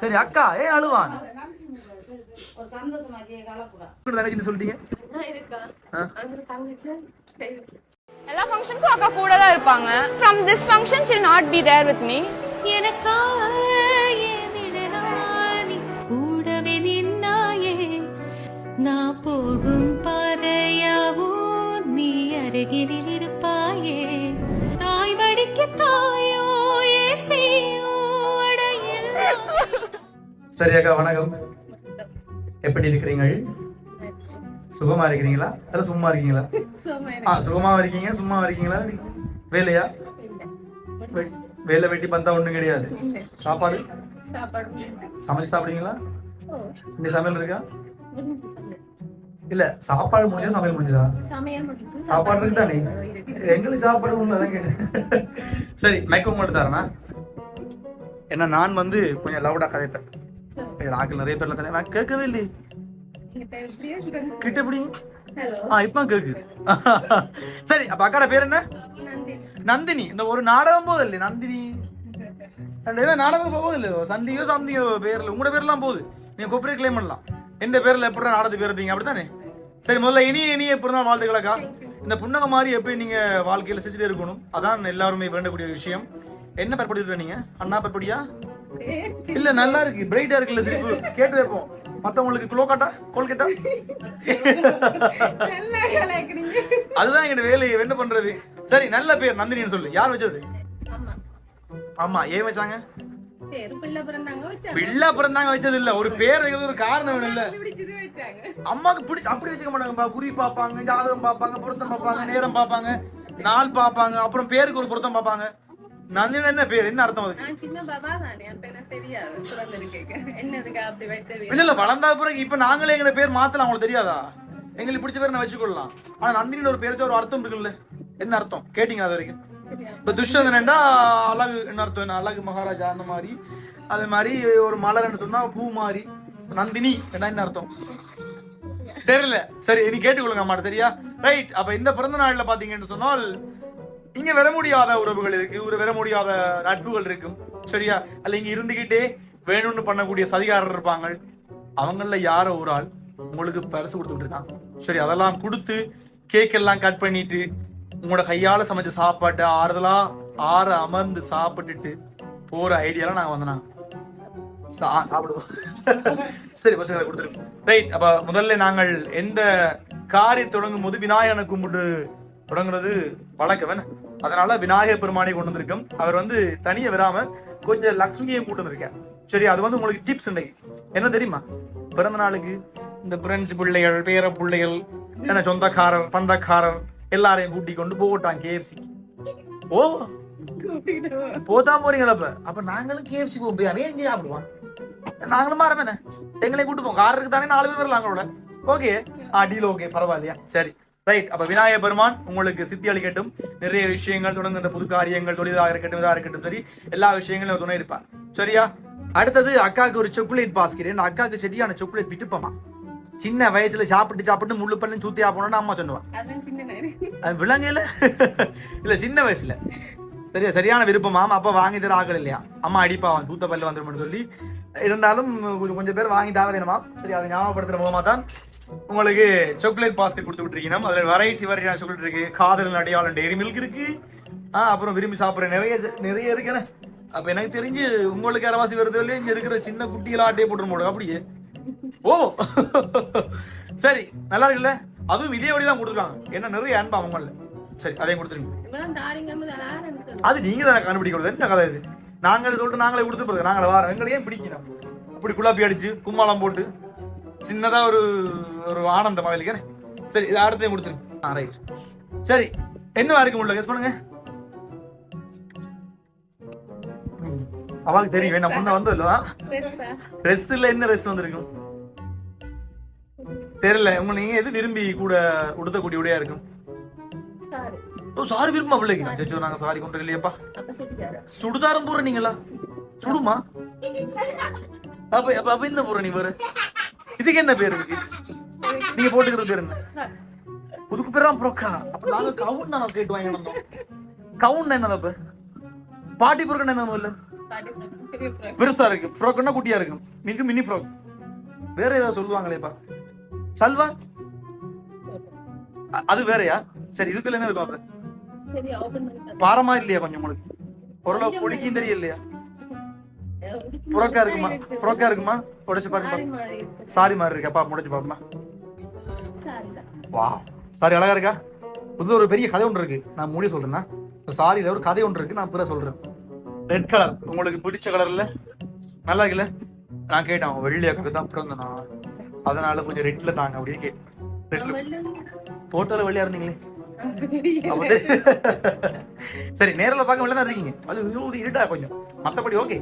சரி அக்கா ஏன் அழுவான்? சொல்லிட்டீங்க? எல்லா ஃபங்க்ஷனுக்கும் அக்கா கூட தான் இருப்பாங்க. From this function shall not be there with me கூடவே நின்னாயே. நான் போகும் பாதையாவும் நீ அருகில் இருப்பாயே. தாய் வடிக்க தாயோ சரி அக்கா வணக்கம். எப்படி இருக்கிறீங்க? சுகமா இருக்கிறீங்களா? இல்ல சும்மா இருக்கீங்களா? ஆ சுகமா இருக்கீங்க? சும்மா இருக்கீங்களா? வேலையா? வேலை வெட்டி பந்தா ஒண்ணும் கிடையாது. சாப்பாடு? சமைச்சு சாப்பிடுவீங்களா? இன்னைக்கு சமையல் இருக்கா? இல்ல சாப்பாடு முடிஞ்சா சமையல் முடிஞ்சதா? சாப்பாடு இருக்கு. தானே எங்களுக்கு சாப்பாடு ஒண்ணு அதான் கேட்டேன். சரி மைக்கம் மட்டும் தரேனா ஏன்னா நான் வந்து கொஞ்சம் லவுடா கதைப்பேன். ஆக்கள் நிறைய பேர்ல தானே? நான் கேட்கவே இல்லையே. கிட்ட எப்படி? ஆ இப்ப கேக்கு சரி அப்ப அக்காட பேர் என்ன? நந்தினி. இந்த ஒரு நாடகம் போகுது இல்லையா நந்தினி நாடகம் போகுது இல்லையோ சந்தியோ சந்தியோ பேர்ல. உங்களோட பேர்லாம் போகுது. நீங்க கொப்பரே கிளைம் பண்ணலாம். எந்த பேர்ல எப்படி நாடகத்து பேர் இருப்பீங்க அப்படித்தானே? சரி முதல்ல இனிய இனிய பிறந்தநாள் வாழ்த்துக்களக்கா இந்த புன்னகை மாதிரி எப்படி நீங்க வாழ்க்கையில செஞ்சுட்டே இருக்கணும்? அதான் எல்லாருமே வேண்டக்கூடிய விஷயம். என்ன பரப்படி நீங்க அண்ணா பரப்படியா இல்ல நல்லா இருக்கு. பிரைட்டா இருக்குல்ல சிரிப்பு. கேட்டு வைப்போம். மத்தவங்களுக்கு குளோகாட்டா கோல்கேட்டா அதுதான் எங்க வேலையை என்ன பண்றது? சரி நல்ல பேர். நந்தினின்னு சொல்லு. யார் வச்சது? ஆமா ஏன் வச்சாங்க? பிள்ளை பிறந்தாங்க வச்சது இல்ல. ஒரு பேர் ஒரு காரணம் இல்ல. அம்மாக்கு பிடிச்ச அப்படி வச்சுக்க மாட்டாங்கப்பா. குறி பார்ப்பாங்க ஜாதகம் பார்ப்பாங்க பொருத்தம் பார்ப்பாங்க நேரம் பார்ப்பாங்க நாள் பார்ப்பாங்க அப்புறம் பேருக்கு ஒரு பொருத்தம் பார்ப்பாங்க. நந்தினி என்ன பேர். என்ன அர்த்தம் அதுக்கு? சின்ன பாபா தானே. அப்ப எனக்கு தெரியாது. பிறந்திருக்கேன் என்னதுக்கு அப்படி வைத்த இல்ல இல்ல வளர்ந்தா பிறகு இப்ப நாங்களே எங்க பேர் மாத்தலாம் உங்களுக்கு தெரியாதா? எங்களுக்கு பிடிச்ச பேர் நான் வச்சுக்கொள்ளலாம். ஆனா நந்தினின்னு ஒரு பேர் ஒரு அர்த்தம் இருக்குல்ல. என்ன அர்த்தம்? கேட்டீங்க அது வரைக்கும்? இப்ப துஷ்யந்தனண்டா அழகு என்ன அர்த்தம் என்ன? அழகு மகாராஜா அந்த மாதிரி. அதே மாதிரி ஒரு மலர்னு சொன்னா பூ மாதிரி. நந்தினி என்ன என்ன அர்த்தம்? தெரியல. சரி நீ கேட்டுக்கொள்ளுங்க அம்மாட்ட சரியா? ரைட் அப்ப இந்த பிறந்த நாள்ல பாத்தீங்கன்னு சொன்னால் இங்க வர முடியாத உறவுகள் இருக்கு ஒரு வர முடியாத நட்புகள் இருக்கும். சரியா? அல்ல இங்க இருந்துகிட்டே வேணும்னு பண்ணக்கூடிய சதிகாரர் இருப்பாங்க. அவங்கள யாரோ ஒரு ஆள் உங்களுக்கு பரிசு கொடுத்துட்டு இருக்காங்க சரி அதெல்லாம் கொடுத்து கேக் எல்லாம் கட் பண்ணிட்டு உங்களோட கையால சமைச்ச சாப்பாட்டை ஆறுதலா ஆற அமர்ந்து சாப்பிட்டுட்டு போற ஐடியாலாம் நாங்க வந்தேன் சா- சாப்பிடுவோம். சரி பஸ் கொடுத்துருக்கோம் ரைட் அப்ப முதல்ல நாங்கள் எந்த காரியம் தொடங்கும் போது விநாயகனை கும்பிட்டு தொடங்குறது வழக்கம். என்ன? அதனால விநாயகர் பெருமானை கொண்டு வந்திருக்கோம். அவர் வந்து தனியா விடாம கொஞ்சம் லக்ஷ்மியையும் கூட்டு வந்திருக்கேன் சரி அது வந்து உங்களுக்கு டிப்ஸ் இன்னைக்கு என்ன தெரியுமா? பிறந்த நாளுக்கு இந்த பிரெஞ்சு பிள்ளைகள் பேர பிள்ளைகள் என்ன சொந்தக்காரர் பந்தக்காரர் எல்லாரையும் கூட்டி கொண்டு போட்டான் கேஎஃப்சி ஓ போதான் போறீங்களா அப்ப? அப்ப நாங்களும் கேஎஃப்சி போவோம் போய் அவன் எங்க சாப்பிடுவான் நாங்களும் மாறமே எங்களையும் கூட்டு போவோம். கார் இருக்கு தானே நாலு பேர் வரலாம் அவங்களோட ஓகே ஆ டீல் ஓகே பரவாயில்லையா? சரி. ரைட் அப்ப விநாயகர் பெருமான் உங்களுக்கு சித்தி அளிக்கட்டும். நிறைய விஷயங்கள் தொடங்குகின்ற புது காரியங்கள் தொழிலாக இருக்கட்டும் இதாக இருக்கட்டும் சரி எல்லா விஷயங்களும் துணை இருப்பார். சரியா? அடுத்தது அக்காவுக்கு ஒரு சாக்லேட் பாஸ்கெட் என் அக்காவுக்கு சரியான சாக்லேட் விட்டுப்பமா சின்ன வயசுல சாப்பிட்டு சாப்பிட்டு முள்ளு பல்லு சூத்தியா போனோம்னு அம்மா சொல்லுவா. அதான் சின்ன நேரம் அது விலங்குல? இல்ல சின்ன வயசுல. சரியா? சரியான விருப்பமா அப்பா வாங்கி தர ஆகல இல்லையா? அம்மா அடிப்பாவான் சூத்த பல்லு வந்துடும் சொல்லி. இருந்தாலும் கொஞ்சம் பேர் வாங்கி தர வேணுமா? சரி அதை ஞாபகப்படுத்துற மூலமா தான் உங்களுக்கு சாக்லேட் பாஸ்கெட் கொடுத்து விட்டுருக்கீங்க. அதுல வெரைட்டி வெரைட்டியான சாக்லேட் இருக்கு. காதல் அடையாளம் டெய்ரி மில்க் இருக்கு. ஆ அப்புறம் விரும்பி சாப்பிட்ற நிறைய நிறைய இருக்குண்ணே அப்ப எனக்கு தெரிஞ்சு உங்களுக்கு அரவாசி வருது இல்லையா? இங்க இருக்கிற சின்ன குட்டிகளா ஆட்டையே போட்டு போடுங்க அப்படியே. ஓ! சரி நல்லா இருக்குல்ல? அதுவும் இதே வழி தான் கொடுத்துருக்காங்க என்ன நிறைய அன்பா அவங்கள சரி அதையும் கொடுத்துருங்க. அது நீங்க தானே கண்டுபிடிக்கிறது என்ன கதை இது? நாங்களே சொல்லிட்டு நாங்களே கொடுத்து போறது. நாங்களே வாரம். எங்களை ஏன் பிடிக்கணும்? அப்படி குழாப்பி அடிச்சு கும்மாளம் போட்டு சின்னதா ஒரு ஒரு ஆனந்தம் அவளுக்கு சரி இது அடுத்தையும் கொடுத்துருங்க ஆ ரைட் சரி என்ன இருக்கு உள்ள? கெஸ் பண்ணுங்க. அவாக்கு தெரியும். நான் முன்ன வந்து இல்லவா ட்ரெஸ்ல என்ன ட்ரெஸ் வந்திருக்கும்? தெரியல. உங்க நீங்க எது விரும்பி கூட உடுத்தக்கூடிய உடையா இருக்கும்? ஓ சாரி விரும்பமா பிள்ளைங்க அச்சோ நாங்க சாரி கொண்டு இல்லையப்பா. சுடுதாரம் போற நீங்களா? சுடுமா? அப்ப அப்ப அப்ப என்ன போற நீ வேற? இதுக்கு என்ன பேர் இருக்கு? நீங்க போட்டுக்கிறது பேர் என்ன? புதுக்கு பேரா புரோக்கா. அப்ப நாங்க கவுன் தான் கேட்டு வாங்கி வந்தோம் கவுன் என்னது அப்ப? பாட்டி புரோக்கன் என்ன இல்ல பெருசா இருக்கு. ஃப்ராக்னா குட்டியா இருக்கும் மிக மினி ஃப்ராக் வேற ஏதாவது சொல்லுவாங்களேப்பா சல்வா? அது வேறயா? சரி இதுக்குள்ள என்ன இருக்கும் அப்ப? பாரமா இல்லையா கொஞ்சம் உங்களுக்கு? ஓரளவு பொடிக்கும் தெரியல இல்லையா புறக்கா இருக்குமா? புறக்கா இருக்குமா? உடைச்சு பாருங்க சாரி மாதிரி இருக்கு. சாரி மாதிரி இருக்கா பா முடிச்சு பாப்போமா வா சாரி அழகா இருக்கா? புது ஒரு பெரிய கதை ஒன்று இருக்கு. நான் முடிய சொல்றேன்னா. சாரியில ஒரு கதை ஒன்று இருக்கு. நான் பிற சொல்றேன். ரெட் கலர் உங்களுக்கு பிடிச்ச கலர்ல நல்லா இருக்குல்ல? நான் கேட்டேன் அவன் வெள்ளையாக்கு தான் பிறந்த நான் அதனால கொஞ்சம் ரெட்ல தாங்க அப்படின்னு கேட்டேன். ரெட்ல போட்டோல வெள்ளையா இருந்தீங்களே? சரி நேரில் பார்க்க வெளில தான் இருக்கீங்க. அது இன்னும் இருட்டா கொஞ்சம். மத்தபடி ஓகே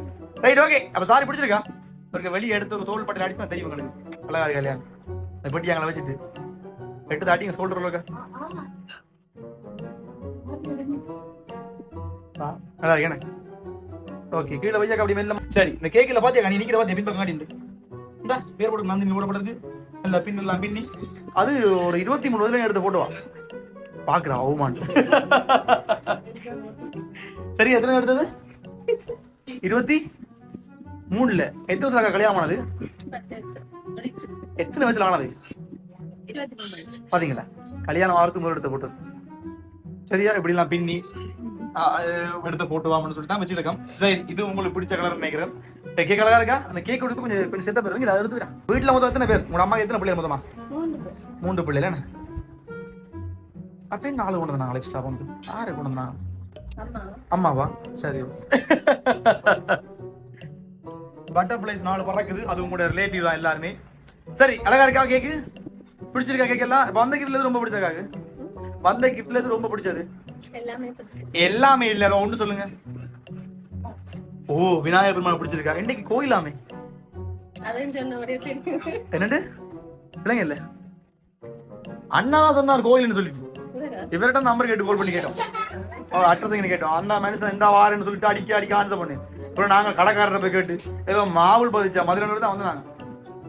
ரைட் ஓகே அப்ப சாரி பிடிச்சிருக்கா? ஒரு வெளியே எடுத்து ஒரு தோல் பட்டில அடிச்சு தெரியும் உங்களுக்கு. அழகா இருக்கா இல்லையா அந்த பெட்டி அங்கே வச்சுட்டு. எடுத்து அடிங்க சொல்ற அளவுக்கு ஆ, நல்லா இருக்கேனே ஓகே கீழே வைஜாக்க அப்படி மெல்ல சரி இந்த கேக்கில் பாத்தியா நீ நிக்கிற பாத்தியா பின்பக்கம் காட்டிட்டு இந்த பேர் போட்டு நந்தினி போடப்பட்டிருக்கு இல்ல பின் எல்லாம் பின்னி. அது ஒரு இருபத்தி மூணு வயதுல எடுத்து போட்டு வா. பாக்குறா அவமான் சரி எத்தனை எடுத்தது? இருபத்தி மூணுல. எத்தனை வருஷம் கல்யாணம் ஆனது? எத்தனை வயசுல ஆனது? பாத்தீங்களா? கல்யாணம் ஆகிறதுக்கு முதல் எடுத்த போட்டது சரியா? இப்படிலாம் பின்னி எடுத்த போட்டு வாமன்னு சொல்லி தான் வச்சிருக்கோம் சரி இது உங்களுக்கு பிடிச்ச கலர் நினைக்கிறேன். கேக் அழகா இருக்கா? அந்த கேக் கொடுத்து கொஞ்சம் கொஞ்சம் செட்டப் இருங்க அதை எடுத்துக்கிறேன் வீட்டுல மொத்தம் எத்தனை பேர்? உங்க அம்மா எத்தனை பிள்ளைகள் மொத்தமா? பேர். மூன்று பிள்ளைகள் என்ன? அப்பயே நாலு கொண்டு வந்தாங்க எக்ஸ்ட்ரா கொண்டு ஆறு கொண்டு வந்தாங்க அம்மா. அம்மாவா? சரி பட்டர்ஃப்ளைஸ் நாலு பறக்குது. அது உங்களோட ரிலேட்டிவ் தான் எல்லாருமே. சரி அழகா இருக்கா கேக்கு பிடிச்சிருக்கா இப்ப வந்த கிஃப்ட்ல ரொம்ப பிடிச்ச காக்கு? வந்த கிஃப்ட்ல எது ரொம்ப பிடிச்சது? எல்லாமே இல்ல அதை ஒண்ணு சொல்லுங்க. ஓ விநாயகர் பெருமாள் பிடிச்சிருக்கா? இன்னைக்கு கோயிலாமே? என்னண்டு இல்லைங்க இல்ல? அண்ணா தான் சொன்னார் கோயில்னு சொல்லிட்டு? இவர்கிட்ட நம்பர் கேட்டு கால் பண்ணி கேட்டோம். அவர் அட்ரஸ் எங்க கேட்டோம். அந்த மனுஷன் இந்த வாரன்னு சொல்லிட்டு அடிக்க அடிக்க ஆன்சர் பண்ணு அப்புறம் நாங்க கடைக்காரரை போய் கேட்டு ஏதோ மாவுள் பதிச்சா மதுரை தான் வந்தாங்க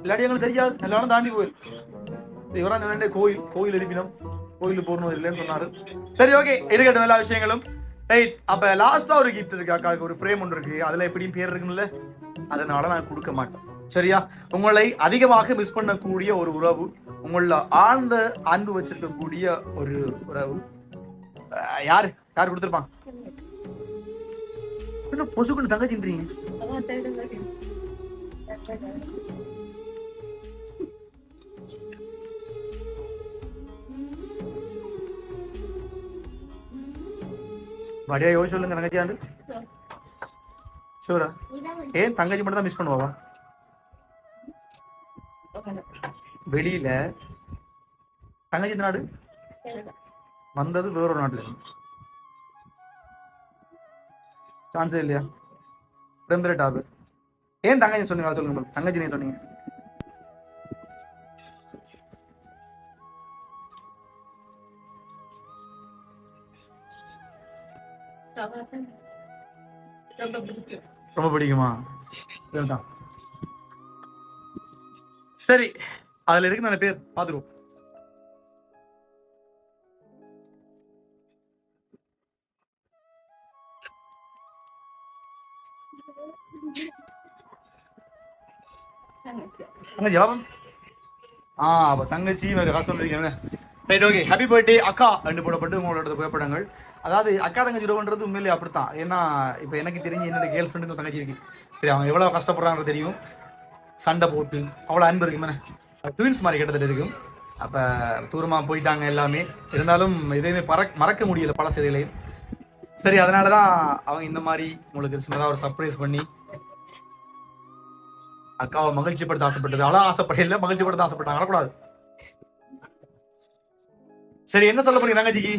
இல்லாட்டி எங்களுக்கு தெரியாது. எல்லாரும் தாண்டி போயிரு. இவரா நினைண்டே கோயில் கோயில் இருப்பினும் கோயில் போகணும் இல்லைன்னு சொன்னாரு. சரி ஓகே இருக்கட்டும் எல்லா விஷயங்களும். ரைட் அப்ப லாஸ்டா ஒரு கிஃப்ட் இருக்கு அக்காவுக்கு ஒரு ஃப்ரேம் ஒன்று இருக்கு. அதுல எப்படியும் பேர் இருக்குல்ல அதனால நான் கொடுக்க மாட்டேன் சரியா? உங்களை அதிகமாக மிஸ் பண்ணக்கூடிய ஒரு உறவு உங்கள ஆழ்ந்த அன்பு வச்சிருக்கக்கூடிய ஒரு உறவு. யார் யாரு? யார் கொடுத்துருப்பான்? என்ன பொசுக்குன்னு தங்கச்சின்றீங்க வடியா யோசி யோசிச்சு சொல்லுங்க தங்கச்சி ஆண்டு ஷூரா ஏன் தங்கச்சி மட்டும் தான் மிஸ் பண்ணுவாவா? வெளியில தங்கச்சி இந்த நாடு? வந்தது வேறொரு நாட்டுல. சான்ஸே இல்லையா? ஃப்ரெண்ட் டாப் ஏன் தங்கச்சி சொன்னீங்க சொல்லுங்க தங்கச்சி நீங்க சொன்னீங்க. ரொம்ப பிடிக்குமா? இதுதான் சரி அதுல இருக்கு நல்ல பேர் பாத்துருவோம் தங்கச்சி ஆ அப்ப தங்கச்சி husband right okay happy birthday அக்கா ரெண்டு போடப்பட்டு உங்களோட புகைப்படங்கள். அதாவது அக்கா தங்கச்சி உறவுன்றது உண்மையிலேயே அப்படித்தான். ஏன்னா இப்போ எனக்கு தெரிஞ்சு என்னோட கேர்ள் ஃப்ரெண்டு தங்கச்சி இருக்கு. சரி அவங்க எவ்வளோ கஷ்டப்படுறாங்க தெரியும். சண்டை போட்டு அவ்வளோ அன்பு இருக்குமே ட்வின்ஸ் மாதிரி கிட்டத்தட்ட இருக்கும் அப்போ தூரமாக போயிட்டாங்க எல்லாமே. இருந்தாலும் எதையுமே பறக் மறக்க முடியல பல செய்திகளையும். சரி அதனால தான் அவங்க இந்த மாதிரி உங்களுக்கு சின்னதாக ஒரு சர்ப்ரைஸ் பண்ணி அக்காவை மகிழ்ச்சிப்படுத்த ஆசைப்பட்டது. அழ ஆசைப்படையில மகிழ்ச்சிப்படுத்த ஆசைப்பட்டாங்க. அழக்கூடாது. சரி என்ன சொல்ல போறீங்க தங்கச்சிக்கு?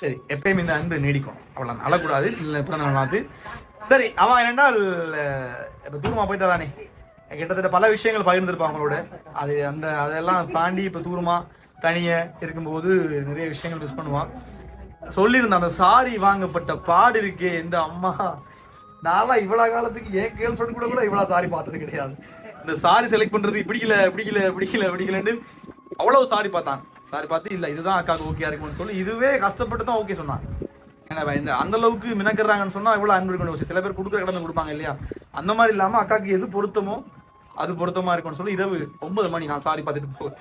சரி எப்பயுமே இந்த அன்பு நீடிக்கும். அவ்வளோ அழக்கூடாது இல்லை பிறந்த நாளாது சரி அவன் என்னென்றால் இப்போ தூரமாக போயிட்டா தானே கிட்டத்தட்ட பல விஷயங்கள் பகிர்ந்திருப்பான் அவங்களோட. அது அந்த அதெல்லாம் தாண்டி இப்போ தூரமாக தனியாக இருக்கும்போது நிறைய விஷயங்கள் மிஸ் பண்ணுவான். சொல்லியிருந்தேன் அந்த சாரி வாங்கப்பட்ட பாடு இருக்கே எந்த அம்மா நான்லாம் இவ்வளோ காலத்துக்கு என் கேர்ள் ஃப்ரெண்ட் கூட கூட இவ்வளோ சாரி பார்த்தது கிடையாது. இந்த சாரி செலக்ட் பண்ணுறது பிடிக்கல பிடிக்கல பிடிக்கல பிடிக்கலன்னு அவ்வளோ சாரி பார்த்தாங்க சாரி பார்த்து இல்லை இதுதான் அக்காவுக்கு ஓகே இருக்கும்னு சொல்லி இதுவே கஷ்டப்பட்டு தான் ஓகே சொன்னாங்க. ஏன்னா இந்த அந்த அளவுக்கு மினக்கிறாங்கன்னு சொன்னால் இவ்வளோ அன்பு இருக்கணும். சில பேர் கொடுக்குற கடந்து கொடுப்பாங்க இல்லையா? அந்த மாதிரி இல்லாமல் அக்காவுக்கு எது பொருத்தமோ அது பொருத்தமா இருக்கும்னு சொல்லி இரவு ஒன்பது மணி நான் சாரி பார்த்துட்டு போவேன்.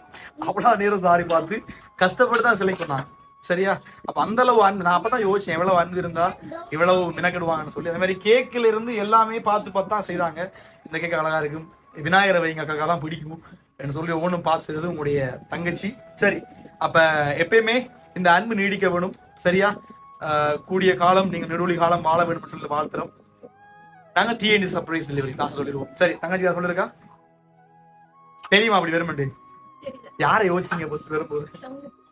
அவ்வளோ நேரம் சாரி பார்த்து கஷ்டப்பட்டு தான் செலக்ட் பண்ணாங்க. சரியா? அப்ப அந்த அளவு அன்பு நான் அப்பதான் யோசிச்சேன் எவ்வளவு அன்பு இருந்தா இவ்வளவு மினக்கிடுவாங்கன்னு சொல்லி. அந்த மாதிரி கேக்கில் இருந்து எல்லாமே பார்த்து பார்த்து தான் செய்கிறாங்க இந்த கேக் அழகா இருக்கும். விநாயகரை வைங்க அக்காக்கா தான் பிடிக்கும். என்று சொல்லி ஒவ்வொன்றும் பார்த்து செய்தது உங்களுடைய தங்கச்சி. சரி அப்ப எப்பயுமே இந்த அன்பு நீடிக்க வேணும். சரியா? கூடிய காலம் நீங்க நெடுவழி காலம் வாழ வேணும்னு சொல்லி வாழ்த்துறோம். நாங்க டிஎன்டி சர்ப்ரைஸ் டெலிவரி காசு சொல்லிடுவோம். சரி தங்கச்சி யார் சொல்லிருக்கா? தெரியுமா அப்படி வருமெண்டு யாரை யோசிச்சீங்க ஃபர்ஸ்ட் வரும்போது?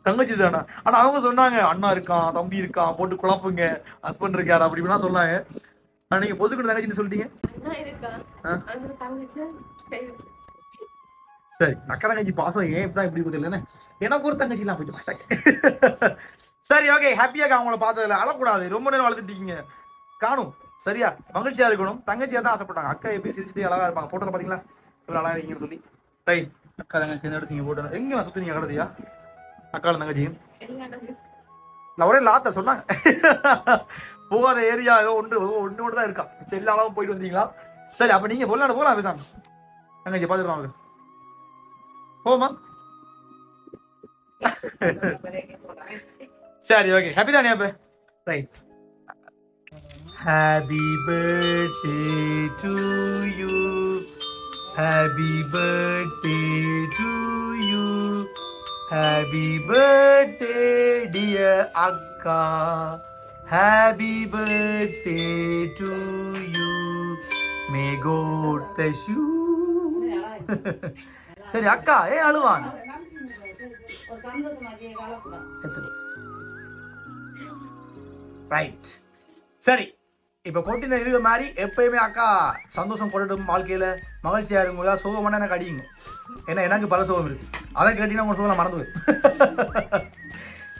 தங்கச்சி தானா? ஆனா அவங்க சொன்னாங்க அண்ணா இருக்கான் தம்பி இருக்கான் போட்டு குழப்புங்க ஹஸ்பண்ட் இருக்காரு அப்படி இப்படிலாம் சொன்னாங்க. ஆனா நீங்க பொசுக்கிட்டு தங்கச்சின்னு சொல்லிட்டீங்க. சரி அக்கா தங்கச்சி பாசம் ஏன் இப்பதான் இப்படி தெரியல எனக்கு ஒரு தங்கச்சி எல்லாம் போயிட்டு பாசம் சரி. ஓகே ஹாப்பியாக அவங்கள பார்த்ததுல. அழக்கூடாது. ரொம்ப நேரம் வளர்த்துட்டீங்க காணும் சரியா? மகிழ்ச்சியா இருக்கணும். தங்கச்சியா தான் ஆசைப்பட்டாங்க. அக்கா எப்படி சிரிச்சுட்டு அழகா இருப்பாங்க. போட்டோல பாத்தீங்களா? இவ்வளவு அழகா இருக்கீங்கன்னு சொல்லி. ரைட் அக்கா தங்கச்சி சேர்ந்து எடுத்தீங்க போட்டோ எங்க சுத்துனீங்க கடைசியா அக்காவும் தங்கச்சியும்? நான் ஒரே லாத்த சொன்னாங்க. போகாத ஏரியா ஏதோ ஒன்று ஒன்று ஒன்று தான் இருக்கா. சரி எல்லா அளவும் போயிட்டு வந்தீங்களா சரி அப்ப நீங்க போலாம் போகலாம் பேசாம தங்கச்சி பாத்துருவாங்க போமா சரி ஓகே ஹாப்பி தானே அப்ப right happy birthday to you happy birthday to you happy birthday dear அக்கா happy birthday to you may God bless you. சரி அக்கா ஏன் அழுவான்? ரைட் சரி இப்போ கொட்டின இது மாதிரி எப்பயுமே அக்கா சந்தோஷம் கொள்ளட்டும் வாழ்க்கையில் மகிழ்ச்சியாக இருக்கும் ஏதாவது சோகமான எனக்கு அடியுங்க. ஏன்னா எனக்கு பல சோகம் இருக்குது அதை கேட்டீங்கன்னா உங்கள் சோகம் நான் மறந்து போயிடும்.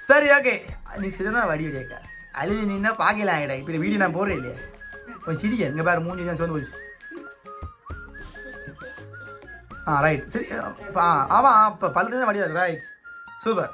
சரி ஓகே நீ சிதனா வடி அக்கா அழுது நின்னா பார்க்கலாம் ஆகிடா. இப்போ வீடியோ நான் போடுறேன் இல்லையா? கொஞ்சம் சிடிக்க இங்கே பாரு மூஞ்சி தான் சோர்ந்து போச்சு. ஆ ரைட் சரி ஆ ஆமாம் இப்போ பல்லு தான் வடியா ரைட் சூப்பர்